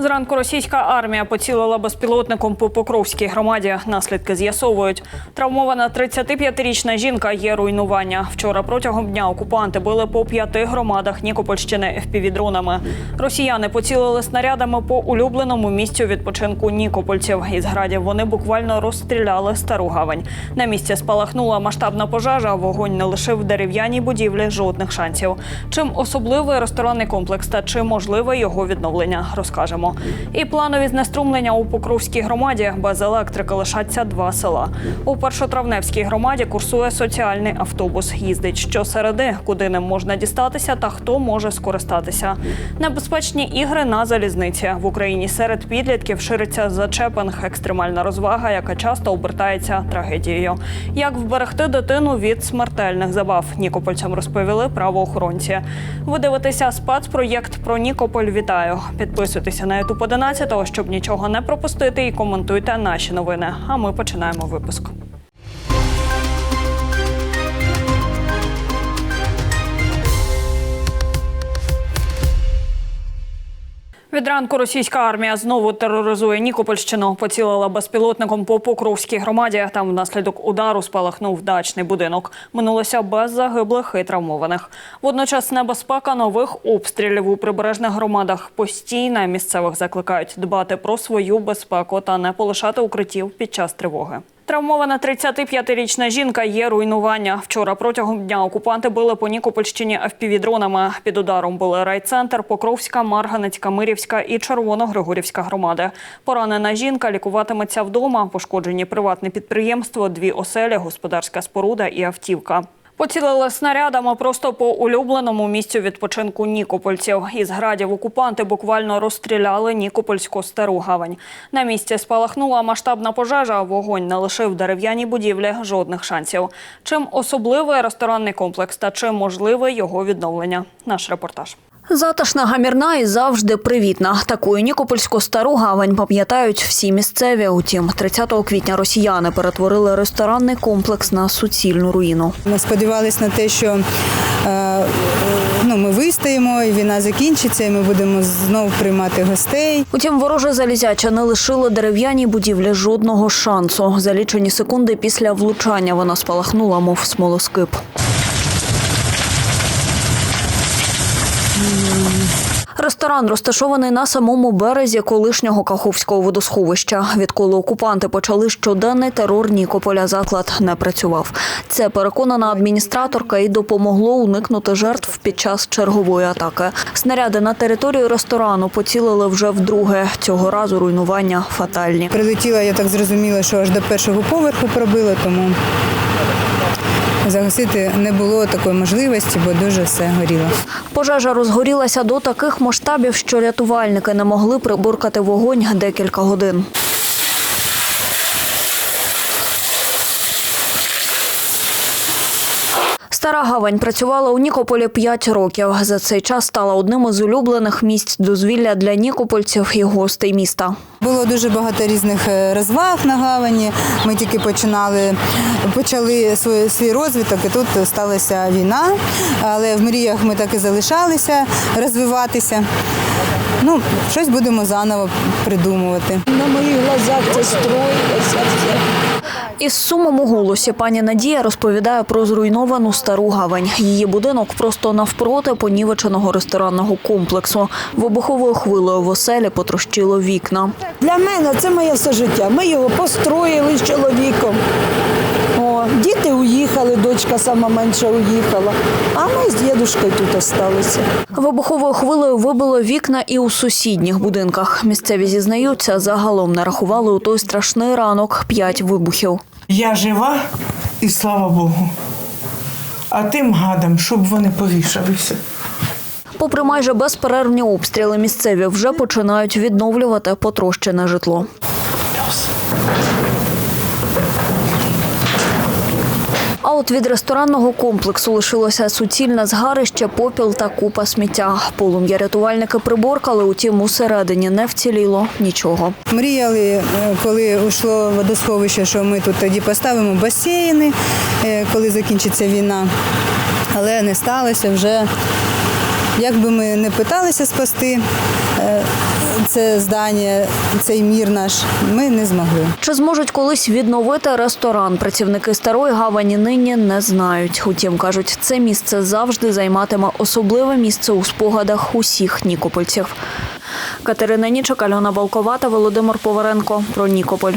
Зранку російська армія поцілила безпілотником по Покровській громаді. Наслідки з'ясовують. Травмована 35-річна жінка є руйнування. Вчора протягом дня окупанти били по п'яти громадах Нікопольщини FPV-дронами. Росіяни поцілили снарядами по улюбленому місцю відпочинку Нікопольців. Із градів вони буквально розстріляли стару гавань. На місці спалахнула масштабна пожежа. Вогонь не лишив дерев'яній будівлі жодних шансів. Чим особливий ресторанний комплекс та чи можливе його відновлення, розкажемо. І планові знеструмлення у Покровській громаді без електрики лишаться два села. У першотравневській громаді курсує соціальний автобус. Їздить щосереди, куди ним можна дістатися та хто може скористатися. Небезпечні ігри на залізниці в Україні серед підлітків шириться зачепинг, екстремальна розвага, яка часто обертається трагедією. Як вберегти дитину від смертельних забав? Нікопольцям розповіли правоохоронці. Ви дивитеся спецпроєкт про Нікополь. Вітаю! Підписуйтеся Ютуб 11, щоб нічого не пропустити, і коментуйте наші новини. А ми починаємо випуск. Від ранку російська армія знову тероризує Нікопольщину. Поцілила безпілотником по Покровській громаді. Там внаслідок удару спалахнув дачний будинок. Минулося без загиблих і травмованих. Водночас небезпека нових обстрілів у прибережних громадах постійна. Місцевих закликають дбати про свою безпеку та не полишати укриттів під час тривоги. Травмована 35-річна жінка є руйнування. Вчора протягом дня окупанти били по Нікопольщині FPV-дронами. Під ударом були райцентр, Покровська, Марганецька, Мирівська і Червоно-Григорівська громади. Поранена жінка лікуватиметься вдома. Пошкоджені приватне підприємство, дві оселі, господарська споруда і автівка. Поцілили снарядами просто по улюбленому місцю відпочинку Нікопольців. Із градів окупанти буквально розстріляли Нікопольську стару гавань. На місці спалахнула масштабна пожежа. Вогонь не лишив дерев'яній будівлі жодних шансів. Чим особливий ресторанний комплекс та чим можливе його відновлення? Наш репортаж. Затишна гамірна і завжди привітна. Такою Нікопольську стару гавань пам'ятають всі місцеві. Утім, 30 квітня росіяни перетворили ресторанний комплекс на суцільну руїну. Ми сподівалися на те, що е, ну, ми вистоїмо, і війна закінчиться, і ми будемо знову приймати гостей. Утім, вороже залізяча не лишило дерев'яній будівлі жодного шансу. За лічені секунди після влучання вона спалахнула, мов смолоскип. Ресторан розташований на самому березі колишнього Каховського водосховища. Відколи окупанти почали щоденний терор Нікополя, заклад не працював. Це переконана адміністраторка і допомогло уникнути жертв під час чергової атаки. Снаряди на територію ресторану поцілили вже вдруге. Цього разу руйнування фатальні. Прилетіла, я так зрозуміла, що аж до першого поверху пробило, тому загасити не було такої можливості, бо дуже все горіло. Пожежа розгорілася до таких масштабів, що рятувальники не могли приборкати вогонь декілька годин. Стара гавань працювала у Нікополі 5 років. За цей час стала одним із улюблених місць дозвілля для нікопольців і гостей міста. Було дуже багато різних е, розваг на гавані. Ми тільки починали, почали свій, свій розвиток, і тут сталася війна. Але в мріях ми так і залишалися розвиватися. Ну, щось будемо заново придумувати. На моїх глазах це строїлося все. Із сумом у голосі пані Надія розповідає про зруйновану стару гавань. Її будинок просто навпроти понівеченого ресторанного комплексу. Вибуховою хвилею в оселі потрощило вікна. Для мене це моє все життя. Ми його построїли з чоловіком. О, діти уїхали, дочка сама менша уїхала. А ми з дідушкою тут залишилися. Вибуховою хвилею вибило вікна і у сусідніх будинках. Місцеві зізнаються, загалом нарахували у той страшний ранок п'ять вибухів. Я жива і слава Богу. А тим гадам, щоб вони повішалися. Попри майже безперервні обстріли, місцеві вже починають відновлювати потрощене житло. От від ресторанного комплексу лишилося суцільне згарище, попіл та купа сміття. Полум'я рятувальники приборкали, утім усередині не вціліло нічого. Мріяли, е, коли йшло водосховище, що ми тут тоді поставимо басейни, е, коли закінчиться війна. Але не сталося вже. Як би ми не питалися спасти е, це здання, цей мір наш, ми не змогли. Чи зможуть колись відновити ресторан? Працівники старої гавані нині не знають. Утім, кажуть, це місце завжди займатиме особливе місце у спогадах усіх нікопольців. Катерина Нічок, Альона Балковата, Володимир Поваренко про Нікополь.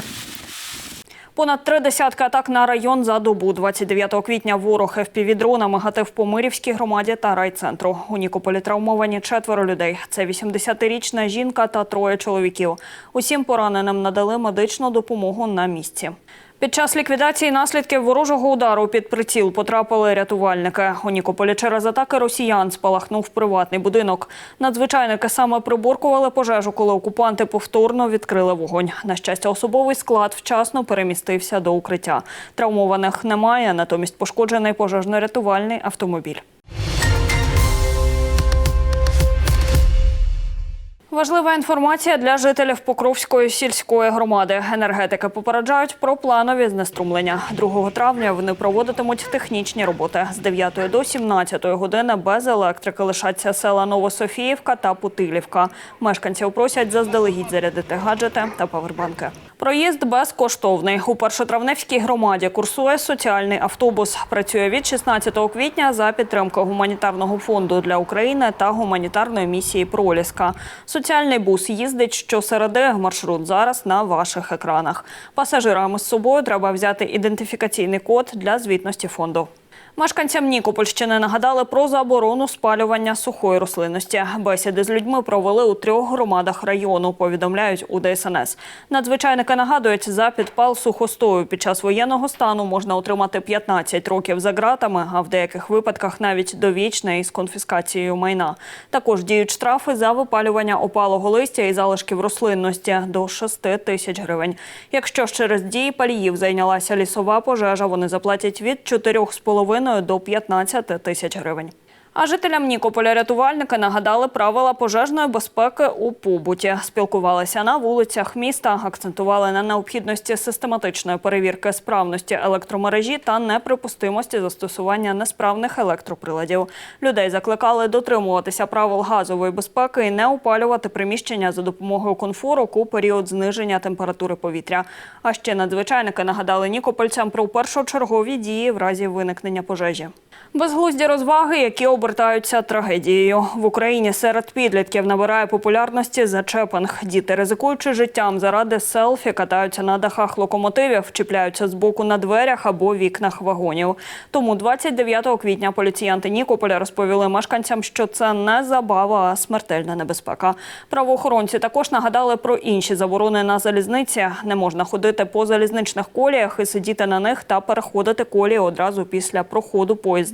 Понад три десятки атак на район за добу. 29 квітня ворог ФПВ-дронами гатив по Мирівській громаді та райцентру. У Нікополі травмовані четверо людей. Це 80-річна жінка та троє чоловіків. Усім пораненим надали медичну допомогу на місці. Під час ліквідації наслідків ворожого удару під приціл потрапили рятувальники. У Нікополі через атаки росіян спалахнув приватний будинок. Надзвичайники саме приборкували пожежу, коли окупанти повторно відкрили вогонь. На щастя, особовий склад вчасно перемістився до укриття. Травмованих немає, натомість пошкоджений пожежно-рятувальний автомобіль. Важлива інформація для жителів Покровської сільської громади. Енергетики попереджають про планові знеструмлення. 2 травня вони проводитимуть технічні роботи. З 9 до 17 години без електрики лишаться села Новософіївка та Путилівка. Мешканців просять заздалегідь зарядити гаджети та павербанки. Проїзд безкоштовний. У першотравневській громаді курсує соціальний автобус. Працює від 16 квітня за підтримки гуманітарного фонду для України та гуманітарної місії Проліска. Соціальний бус їздить щосереди. Маршрут зараз на ваших екранах. Пасажирам з собою треба взяти ідентифікаційний код для звітності фонду. Мешканцям Нікопольщини нагадали про заборону спалювання сухої рослинності. Бесіди з людьми провели у трьох громадах району, повідомляють у ДСНС. Надзвичайники нагадують, за підпал сухостою під час воєнного стану можна отримати 15 років за ґратами, а в деяких випадках навіть довічне із конфіскацією майна. Також діють штрафи за випалювання опалого листя і залишків рослинності до 6 тисяч гривень. Якщо ж через дії паліїв зайнялася лісова пожежа, вони заплатять від 4,5 до 15 тисяч гривень. А жителям Нікополя рятувальники нагадали правила пожежної безпеки у побуті. Спілкувалися на вулицях міста, акцентували на необхідності систематичної перевірки справності електромережі та неприпустимості застосування несправних електроприладів. Людей закликали дотримуватися правил газової безпеки і не опалювати приміщення за допомогою конфорок у період зниження температури повітря. А ще надзвичайники нагадали нікопольцям про першочергові дії в разі виникнення пожежі. Безглузді розваги, які обертаються трагедією. В Україні серед підлітків набирає популярності зачепинг. Діти, ризикуючи життям заради селфі, катаються на дахах локомотивів, чіпляються з боку на дверях або вікнах вагонів. Тому 29 квітня поліціянти Нікополя розповіли мешканцям, що це не забава, а смертельна небезпека. Правоохоронці також нагадали про інші заборони на залізниці. Не можна ходити по залізничних коліях і сидіти на них та переходити колії одразу після проходу поїзда,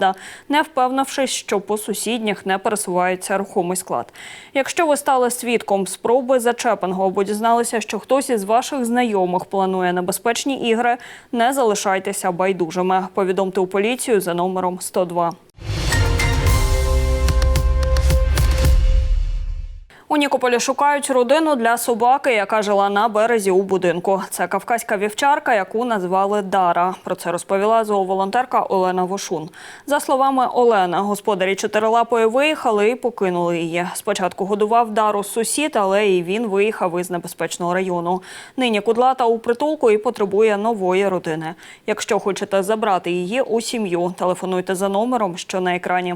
не впевнившись, що по сусідніх не пересувається рухомий склад. Якщо ви стали свідком спроби зачепингу або дізналися, що хтось із ваших знайомих планує небезпечні ігри, не залишайтеся байдужими. Повідомте у поліцію за номером 102. У Нікополі шукають родину для собаки, яка жила на березі у будинку. Це кавказька вівчарка, яку назвали Дара. Про це розповіла зооволонтерка Олена Вошун. За словами Олени, господарі чотирилапої виїхали і покинули її. Спочатку годував Дару сусід, але і він виїхав із небезпечного району. Нині кудлата у притулку і потребує нової родини. Якщо хочете забрати її у сім'ю, телефонуйте за номером, що на екрані.